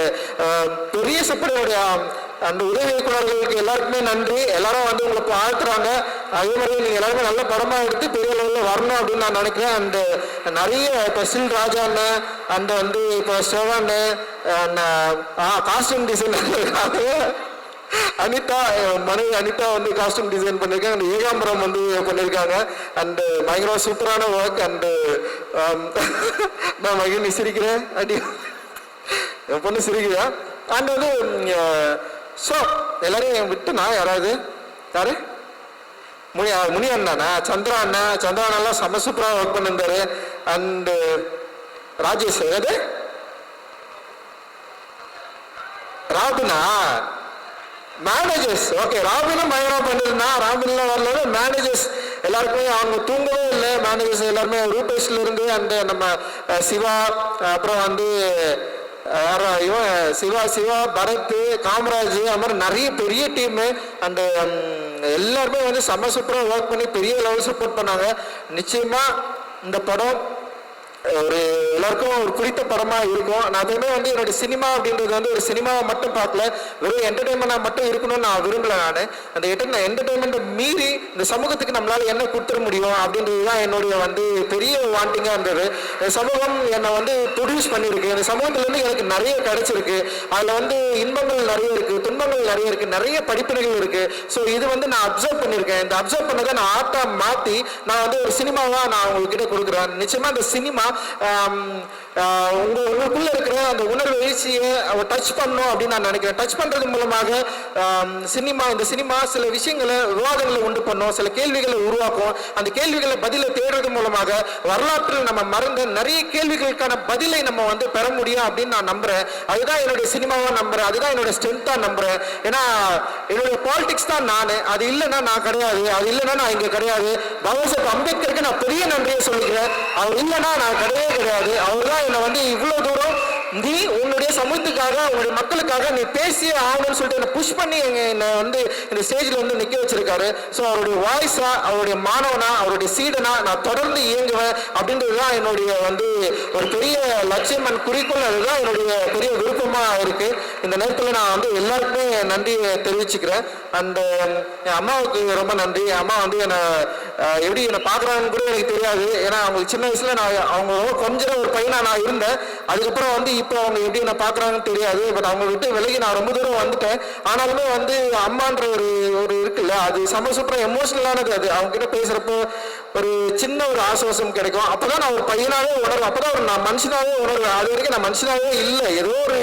பெரிய சப்போர்ட் அந்த உதவி இயக்குநர்களுக்கு எல்லாருக்குமே நன்றி. எல்லாரும் வந்து உங்களை வாழ்த்துறாங்க. அதே மாதிரி நீங்கள் எல்லாருமே நல்ல படமாக எடுத்து பெரிய லெவலில் வரணும் அப்படின்னு நான் நினைக்கிறேன். அந்த நிறைய இப்போ சில் ராஜா அண்ணன் அந்த வந்து இப்போ ஸ்டோவன் காஸ்டியூம் டிசைன் அனிதா மனைவி அனிதா வந்து காஸ்டியூம் டிசைன் பண்ணியிருக்காங்க அந்த ஏகாம்பரம் வந்து பண்ணியிருக்காங்க அண்டு பயங்கர சூப்பரான ஒர்க் அண்டு um, நான் மகிழ்ந்து சிரிக்கிறேன். அடி என் பொண்ணு சிரிக்கிறேன் அண்ட் வந்து ஸோ எல்லாரையும் விட்டு நான் யாராவது? யாரு? முனி முனி அண்ணாண்ணா சந்திரா அண்ணா? சந்திரா அண்ணாலாம் செம்ம சூப்பராக ஒர்க் பண்ணியிருந்தாரு அண்டு ராஜேஷ் ஏதாவது ராபினா? மேனேஜர்ஸ் ஓகே ராபினும் பயங்கரமாக பண்ணிருந்தா ராபின்லாம் வரல மேனேஜர்ஸ் எல்லாருக்குமே அவங்க தூங்கவே இல்லை. மேனேஜர்ஸ் எல்லாருமே ரூபேஷ்ல இருந்து அந்த நம்ம சிவா அப்புறம் வந்து இவன் சிவா சிவா பரத் காமராஜ் அது மாதிரி நிறைய பெரிய டீமு அந்த எல்லாருமே வந்து சம சூப்பராக ஒர்க் பண்ணி பெரிய லெவல் சப்போர்ட் பண்ணாங்க. நிச்சயமாக இந்த படம் ஒரு எல்லாருக்கும் ஒரு குறித்த படமா இருக்கும். நான் அதுவுமே வந்து என்னோட சினிமா அப்படின்றது வந்து ஒரு சினிமாவை மட்டும் பார்க்கல. வெறும் என்டர்டைன்மெண்டா மட்டும் இருக்கணும்னு நான் விரும்பல நான். அந்த என்டர்டைன்மெண்ட்டை மீறி இந்த சமூகத்துக்கு நம்மளால என்ன கொடுத்துட முடியும் அப்படின்றது தான் என்னுடைய வந்து பெரிய வாண்டிங்கா இருந்தது. இந்த சமூகம் என்னை வந்து ப்ரொடியூஸ் பண்ணியிருக்கு. இந்த சமூகத்துல இருந்து எனக்கு நிறைய கிடைச்சிருக்கு. அதுல வந்து இன்பங்கள் நிறைய இருக்கு துன்பங்கள் நிறைய இருக்கு நிறைய படிப்பினைகள் இருக்கு. ஸோ இது வந்து நான் அப்சர்வ் பண்ணியிருக்கேன். இந்த அப்சர்வ் பண்ணதை நான் ஆர்ட்டா மாத்தி நான் வந்து ஒரு சினிமாவா நான் உங்ககிட்ட கொடுக்குறேன். நிச்சயமா இந்த சினிமா உங்க உங்களுக்குள்ள இருக்கிற அந்த உணர்வு எழுச்சியை டச் பண்ணணும் அப்படின்னு நான் நினைக்கிறேன். டச் பண்றது மூலமாக சினிமா இந்த சினிமா சில விஷயங்களை விவாதங்களை உண்டு பண்ணும் சில கேள்விகளை உருவாக்கும். அந்த கேள்விகளை பதிலை தேடுறது மூலமாக வரலாற்றில் நம்ம மறந்த நிறைய கேள்விகளுக்கான பதிலை நம்ம வந்து பெற முடியும் அப்படின்னு நான் நம்புறேன். அதுதான் என்னுடைய சினிமாவா நம்புறேன். அதுதான் என்னோட ஸ்ட்ரென்த்தா நம்புறேன். ஏன்னா என்னுடைய பாலிடிக்ஸ் தான் நான். அது இல்லைன்னா நான் கிடையாது. அது இல்லைன்னா நான் இங்க கிடையாது. பாபா சாஹேப் அம்பேத்கருக்கு நான் பெரிய நன்றியை சொல்லிக்கிறேன். அவர் இல்லைன்னா நான் கிடையவே கிடையாது. அவர் தான் என்னை வந்து இவ்வளவு தூரம் நீ உன்னுடைய சமூகத்துக்காக உன்னுடைய மக்களுக்காக நீ பேசியே ஆகணும்னு சொல்லிட்டு என்னை புஷ் பண்ணி எங்க என்னை வந்து இந்த ஸ்டேஜில் வந்து நிற்க வச்சிருக்காரு. ஸோ அவருடைய வாய்ஸா அவருடைய மாணவனா அவருடைய சீடனா நான் தொடர்ந்து இயங்குவேன் அப்படின்றது தான் என்னுடைய வந்து ஒரு பெரிய லட்சியம் அண்ட் குறிக்கோள். அதுதான் என்னுடைய பெரிய விருப்பம். இருக்கு. இந்த நேரத்தில் நான் வந்து எல்லாருக்குமே நன்றியை தெரிவிச்சுக்கிறேன். அந்த என் அம்மாவுக்கு ரொம்ப நன்றி. என் அம்மா வந்து என்னை எப்படி என்னை பார்க்குறாங்கன்னு கூட எனக்கு தெரியாது. ஏன்னா அவங்களுக்கு சின்ன வயசுல நான் அவங்க கொஞ்சம் ஒரு பையனா நான் இருந்தேன். அதுக்கப்புறம் வந்து இப்போ அவங்க எப்படி என்ன பார்க்குறாங்கன்னு தெரியாது. பட் அவங்க விட்டு விலகி நான் ரொம்ப தூரம் வந்துட்டேன். ஆனாலுமே வந்து அம்மான்ற ஒரு ஒரு இருக்குல்ல அது செம சூப்பராக எமோஷனலானது அது. அவங்க கிட்ட பேசுறப்போ ஒரு சின்ன ஒரு ஆசுவாசம் கிடைக்கும். அப்போதான் நான் ஒரு பையனாவே உணர்வேன். அப்பதான் ஒரு நான் மனுஷனாவே உணர்வேன். அது வரைக்கும் நான் மனுஷனாவே இல்லை. ஏதோ ஒரு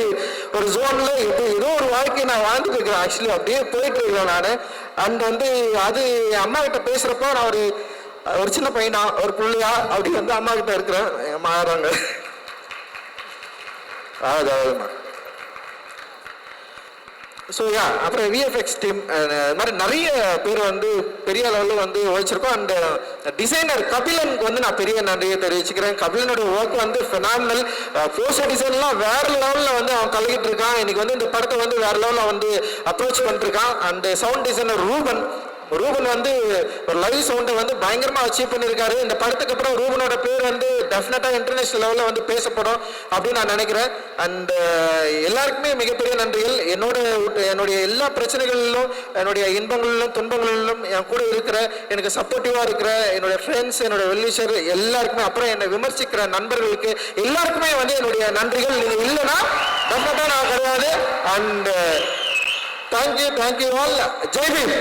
ஒரு ஜோன்ல இப்போ ஏதோ ஒரு வாழ்க்கையை நான் வாழ்ந்துட்டு இருக்கிறேன். ஆக்சுவலி அப்படியே போயிட்டு இருக்கிறேன் நான். அண்ட் வந்து அது என் அம்மா கிட்ட பேசுறப்போ நான் ஒரு ஒரு சின்ன பையனா ஒரு பிள்ளையா அப்படி வந்து அம்மா கிட்ட இருக்கிறேன். எங்க அம்மா ஆடுறாங்க அதாவது. ஸோ யா அப்புறம் விஎஃப்எக்ஸ் டீம் இது மாதிரி நிறைய பேர் வந்து பெரிய லெவலில் வந்து உழைச்சிருக்கோம். அண்ட் டிசைனர் கபிலனுக்கு வந்து நான் பெரிய நன்றியை தெரிவிச்சுக்கிறேன். கபிலனோட ஒர்க் வந்து ஃபினாமினல் போஸ்டர் டிசைன்லாம் வேற லெவலில் வந்து அவன் கலக்கிட்டு இருக்கான். இன்னைக்கு வந்து இந்த படத்தை வந்து வேற லெவலில் வந்து அப்ரோச் பண்ணிருக்கான் and sound designer Ruban Ruban வந்து ஒரு லவ் சவுண்டை வந்து பயங்கரமா அச்சீவ் பண்ணியிருக்காரு. இந்த படத்துக்கு அப்புறம் ரூபனோட பேர் வந்து டெஃபினட்டா இன்டர்நேஷனல் லெவலில் வந்து பேசப்படும் அப்படின்னு நான் நினைக்கிறேன். அண்ட் எல்லாருக்குமே மிகப்பெரிய நன்றிகள். என்னோட என்னுடைய எல்லா பிரச்சனைகளிலும் என்னுடைய இன்பங்களிலும் துன்பங்களிலும் என் கூட இருக்கிற எனக்கு சப்போர்ட்டிவாக இருக்கிற என்னுடைய ஃப்ரெண்ட்ஸ் என்னோட வெல்லிஷர் எல்லாருக்குமே அப்புறம் என்னை விமர்சிக்கிற நண்பர்களுக்கு எல்லாருக்குமே வந்து என்னுடைய நன்றிகள். நீங்கள் இல்லைன்னா டெஃபினட்டாக நான் கிடையாது and thank you thank you all Jai Bhim